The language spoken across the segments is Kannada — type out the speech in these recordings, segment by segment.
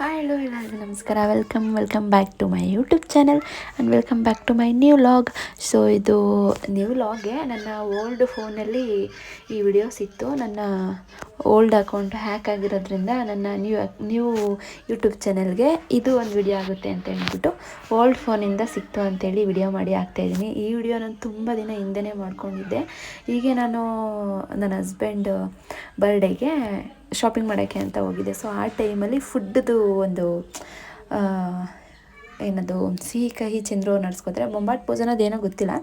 ಹಾಯ್ ಹಲೋ ಎಲ್ಲರಿಗೂ ನಮಸ್ಕಾರ. Welcome welcome back to my YouTube channel and welcome back to my new vlog so ಇದು ನ್ಯೂ ಲಾಗೆ ನನ್ನ ಓಲ್ಡ್ ಫೋನಲ್ಲಿ ಈ ವಿಡಿಯೋಸ್ ಇತ್ತು. ನನ್ನ ಓಲ್ಡ್ ಅಕೌಂಟ್ ಹ್ಯಾಕ್ ಆಗಿರೋದ್ರಿಂದ ನನ್ನ ನ್ಯೂ ನ್ಯೂ ಯೂಟ್ಯೂಬ್ ಚಾನಲ್ಗೆ ಇದು ಒಂದು ವಿಡಿಯೋ ಆಗುತ್ತೆ ಅಂತ ಹೇಳ್ಬಿಟ್ಟು ಓಲ್ಡ್ ಫೋನಿಂದ ಸಿಕ್ತು ಅಂತೇಳಿ ವಿಡಿಯೋ ಮಾಡಿ ಹಾಕ್ತಾಯಿದ್ದೀನಿ ಈ ವಿಡಿಯೋ ನಾನು ತುಂಬ ದಿನ ಹಿಂದೆ ಮಾಡ್ಕೊಂಡಿದ್ದೆ. ಹೀಗೆ ನಾನು ನನ್ನ ಹಸ್ಬೆಂಡ್ ಬರ್ಡೇಗೆ ಶಾಪಿಂಗ್ ಮಾಡೋಕ್ಕೆ ಅಂತ ಹೋಗಿದ್ದೆ ಸೊ ಆ ಟೈಮಲ್ಲಿ ಫುಡ್ದು ಒಂದು ಏನದು, ಸಿಹಿ ಕಹಿ ಚಂದ್ರು ನಡೆಸ್ಕೋತಾರೆ ಬೊಂಬಾಟ್ ಭೋಜನ ಏನೋ ಗೊತ್ತಿಲ್ಲ.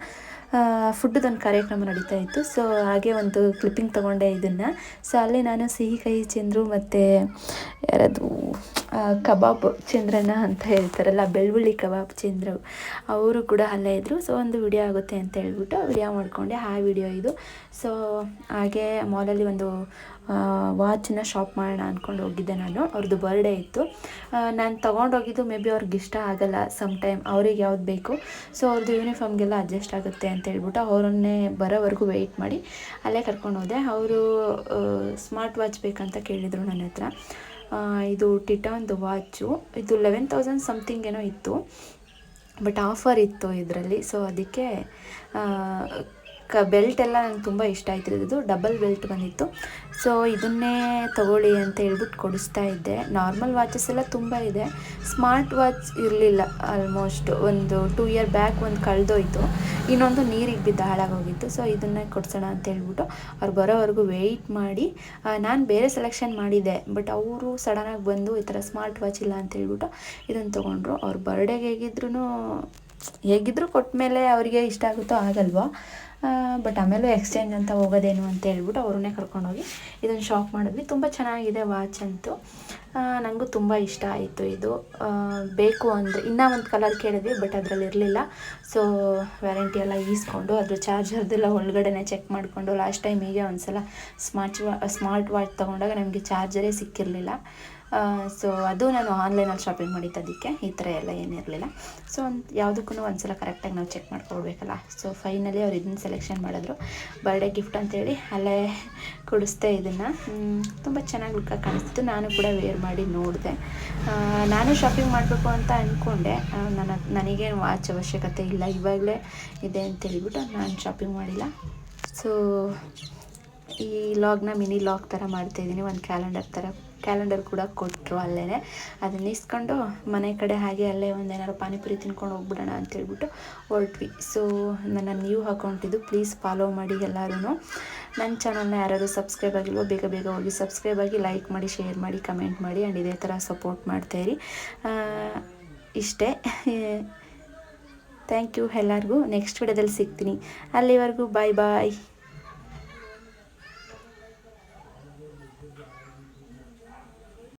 ಫುಡ್ದೊಂದು ಕಾರ್ಯಕ್ರಮ ನಡೀತಾ ಇತ್ತು. ಸೊ ಹಾಗೆ ಒಂದು ಕ್ಲಿಪ್ಪಿಂಗ್ ತೊಗೊಂಡೆ ಇದನ್ನು. ಸೊ ಅಲ್ಲಿ ನಾನು ಸಿಹಿ ಕಹಿ ಚಂದ್ರು ಮತ್ತು ಯಾರದು ಕಬಾಬ್ ಚಂದ್ರನ ಅಂತ ಹೇಳ್ತಾರಲ್ಲ, ಬೆಳ್ಳುಳ್ಳಿ ಕಬಾಬ್ ಚಂದ್ರ ಅವರು ಕೂಡ ಅಲ್ಲೇ ಇದ್ದರು ಸೊ ಒಂದು ವಿಡಿಯೋ ಆಗುತ್ತೆ ಅಂತ ಹೇಳ್ಬಿಟ್ಟು ವಿಡಿಯೋ ಮಾಡಿಕೊಂಡೆ. ಆ ವಿಡಿಯೋ ಇದು. ಸೊ ಹಾಗೆ ಮಾಲಲ್ಲಿ ಒಂದು ವಾಚನ್ನ ಶಾಪ್ ಮಾಡೋಣ ಅಂದ್ಕೊಂಡು ಹೋಗಿದ್ದೆ ನಾನು. ಅವ್ರದ್ದು ಬರ್ಡೇ ಇತ್ತು. ನಾನು ತೊಗೊಂಡೋಗಿದ್ದು ಮೇ ಬಿ ಅವ್ರಿಗೆ ಇಷ್ಟ ಆಗಲ್ಲ ಸಮ್ ಟೈಮ್ ಅವ್ರಿಗೆ ಯಾವ್ದು ಬೇಕು. ಸೊ ಅವ್ರದ್ದು ಯೂನಿಫಾರ್ಮ್ಗೆಲ್ಲ ಅಡ್ಜಸ್ಟ್ ಆಗುತ್ತೆ ಅಂತ ಹೇಳ್ಬಿಟ್ಟು ಅವರನ್ನೇ ಬರೋವರೆಗೂ ವೆಯ್ಟ್ ಮಾಡಿ ಅಲ್ಲೇ ಕರ್ಕೊಂಡು ಹೋದೆ. ಅವರು ಸ್ಮಾರ್ಟ್ ವಾಚ್ ಬೇಕಂತ ಕೇಳಿದರು ನನ್ನ ಹತ್ರ. ಇದು ಟಿಟಾನ್ದು ವಾಚು ಇದು ಲೆವೆನ್ ತೌಸಂಡ್ ಸಮಥಿಂಗ್ ಏನೋ ಇತ್ತು. ಬಟ್ ಆಫರ್ ಇತ್ತು ಇದರಲ್ಲಿ. ಸೊ ಅದಕ್ಕೆ ಕ ಬೆಲ್ಟ್ ಎಲ್ಲ ನಂಗೆ ತುಂಬ ಇಷ್ಟ ಆಯ್ತು ಇದು. ಡಬಲ್ ಬೆಲ್ಟ್ ಬಂದಿತ್ತು. ಸೊ ಇದನ್ನೇ ತಗೊಳ್ಳಿ ಅಂತ ಹೇಳ್ಬಿಟ್ಟು ಕೊಡಿಸ್ತಾ ಇದ್ದೆ. ನಾರ್ಮಲ್ ವಾಚಸ್ ಎಲ್ಲ ತುಂಬ ಇದೆ. ಸ್ಮಾರ್ಟ್ ವಾಚ್ ಇರಲಿಲ್ಲ ಆಲ್ಮೋಸ್ಟ್ ಒಂದು ಟೂ ಇಯರ್ ಬ್ಯಾಕ್ ಒಂದು ಕಳೆದೋಯ್ತು. ಇನ್ನೊಂದು ನೀರಿಗೆ ಬಿದ್ದು ಹಾಳಾಗೋಗಿತ್ತು. ಸೊ ಇದನ್ನೇ ಕೊಡ್ಸೋಣ ಅಂತ ಹೇಳ್ಬಿಟ್ಟು ಅವ್ರು ಬರೋವರೆಗೂ ವೆಯ್ಟ್ ಮಾಡಿ. ನಾನು ಬೇರೆ ಸೆಲೆಕ್ಷನ್ ಮಾಡಿದ್ದೆ ಬಟ್ ಅವರು ಸಡನ್ನಾಗಿ ಬಂದು ಈ ಥರ ಸ್ಮಾರ್ಟ್ ವಾಚ್ ಇಲ್ಲ ಅಂತ ಹೇಳ್ಬಿಟ್ಟು ಇದನ್ನು ತೊಗೊಂಡ್ರು. ಅವ್ರ ಬರ್ಡೇಗೆ ಹೇಗಿದ್ರು ಹೇಗಿದ್ರು ಕೊಟ್ಟ ಮೇಲೆ ಅವರಿಗೆ ಇಷ್ಟ ಆಗುತ್ತೋ ಆಗಲ್ವಾ. ಬಟ್ ಆಮೇಲೆ ಎಕ್ಸ್ಚೇಂಜ್ ಅಂತ ಹೋಗೋದೇನು ಅಂತ ಹೇಳ್ಬಿಟ್ಟು ಅವ್ರನ್ನೇ ಕರ್ಕೊಂಡೋಗಿ ಇದನ್ನು ಶಾಪ್ ಮಾಡಿದ್ವಿ. ತುಂಬ ಚೆನ್ನಾಗಿದೆ ವಾಚ್ ಅಂತೂ. ನನಗೂ ತುಂಬ ಇಷ್ಟ ಆಯಿತು ಇದು. ಬೇಕು ಅಂದರೆ ಇನ್ನೂ ಒಂದು ಕಲರ್ ಕೇಳಿದ್ವಿ ಬಟ್ ಅದರಲ್ಲಿ ಇರಲಿಲ್ಲ. ಸೊ ವ್ಯಾರಂಟಿ ಎಲ್ಲ ಈಸ್ಕೊಂಡು ಅದ್ರ ಚಾರ್ಜರ್ದೆಲ್ಲ ಒಳಗಡೆನೆ ಚೆಕ್ ಮಾಡಿಕೊಂಡು ಲಾಸ್ಟ್ ಟೈಮ್ ಹೀಗೆ ಒಂದು ಸಲ ಸ್ಮಾರ್ಟ್ ವಾ ಸ್ಮಾರ್ಟ್ ವಾಚ್ ತೊಗೊಂಡಾಗ ನಮಗೆ ಚಾರ್ಜರೇ ಸಿಕ್ಕಿರಲಿಲ್ಲ. ಸೊ ಅದು ನಾನು ಆನ್ಲೈನಲ್ಲಿ ಶಾಪಿಂಗ್ ಮಾಡಿದ್ದು ಅದಕ್ಕೆ. ಈ ಥರ ಎಲ್ಲ ಏನಿರಲಿಲ್ಲ. ಸೊ ಒಂದು ಯಾವುದಕ್ಕೂ ಒಂದು ಸಲ ಕರೆಕ್ಟಾಗಿ ನಾವು ಚೆಕ್ ಮಾಡ್ಕೊಳ್ಬೇಕಲ್ಲ. ಸೊ ಫೈನಲಿ ಅವ್ರು ಇದನ್ನ ಸೆಲೆಕ್ಷನ್ ಮಾಡಿದ್ರು. ಬರ್ಡೇ ಗಿಫ್ಟ್ ಅಂತೇಳಿ ಅಲ್ಲೇ ಕೊಡಿಸ್ದೆ ಇದನ್ನು. ತುಂಬ ಚೆನ್ನಾಗಿ ಲುಕ್ಕಾಗಿ ಕಾಣಿಸ್ತಿತ್ತು. ನಾನು ಕೂಡ ವೇರ್ ಮಾಡಿ ನೋಡಿದೆ. ನಾನು ಶಾಪಿಂಗ್ ಮಾಡಬೇಕು ಅಂತ ಅಂದ್ಕೊಂಡೆ ನನ್ನ ನನಗೇನು ವಾಚ್ ಅವಶ್ಯಕತೆ ಇಲ್ಲ. ಇವಾಗಲೇ ಇದೆ ಅಂತ ಹೇಳ್ಬಿಟ್ಟು ನಾನು ಶಾಪಿಂಗ್ ಮಾಡಿಲ್ಲ. ಸೊ ಈ ಲಾಗ್ನ ಮಿನಿ ಲಾಗ್ ಥರ ಮಾಡ್ತಾಯಿದ್ದೀನಿ ಒಂದು ಕ್ಯಾಲೆಂಡರ್ ಥರ ಕ್ಯಾಲೆಂಡರ್ ಕೂಡ ಕೊಟ್ಟರು ಅಲ್ಲೇ ಅದನ್ನ ಇಸ್ಕೊಂಡು ಮನೆ ಕಡೆ ಹಾಗೆ ಅಲ್ಲೇ ಒಂದು ಏನಾದ್ರು ಪಾನಿಪುರಿ ತಿನ್ಕೊಂಡು ಹೋಗ್ಬಿಡೋಣ ಅಂತ ಹೇಳ್ಬಿಟ್ಟು ಹೊರಟ್ವಿ. ಸೊ ನನ್ನ ನ್ಯೂ ಅಕೌಂಟ್ ಇದು. ಪ್ಲೀಸ್ ಫಾಲೋ ಮಾಡಿ ಎಲ್ಲರೂ ನನ್ನ ಚಾನಲ್ನ ಯಾರಾದರೂ ಸಬ್ಸ್ಕ್ರೈಬ್ ಆಗಿಲ್ವೋ, ಬೇಗ ಬೇಗ ಹೋಗಿ ಸಬ್ಸ್ಕ್ರೈಬ್ ಆಗಿ ಲೈಕ್ ಮಾಡಿ ಶೇರ್ ಮಾಡಿ ಕಮೆಂಟ್ ಮಾಡಿ ಆ್ಯಂಡ್ ಇದೇ ಥರ ಸಪೋರ್ಟ್ ಮಾಡ್ತಾಯಿರಿ ಇಷ್ಟೇ. ಥ್ಯಾಂಕ್ ಯು ಎಲ್ಲರಿಗೂ. ನೆಕ್ಸ್ಟ್ ವಿಡಿಯೋದಲ್ಲಿ ಸಿಗ್ತೀನಿ. ಅಲ್ಲಿವರೆಗೂ ಬಾಯ್ ಬಾಯ್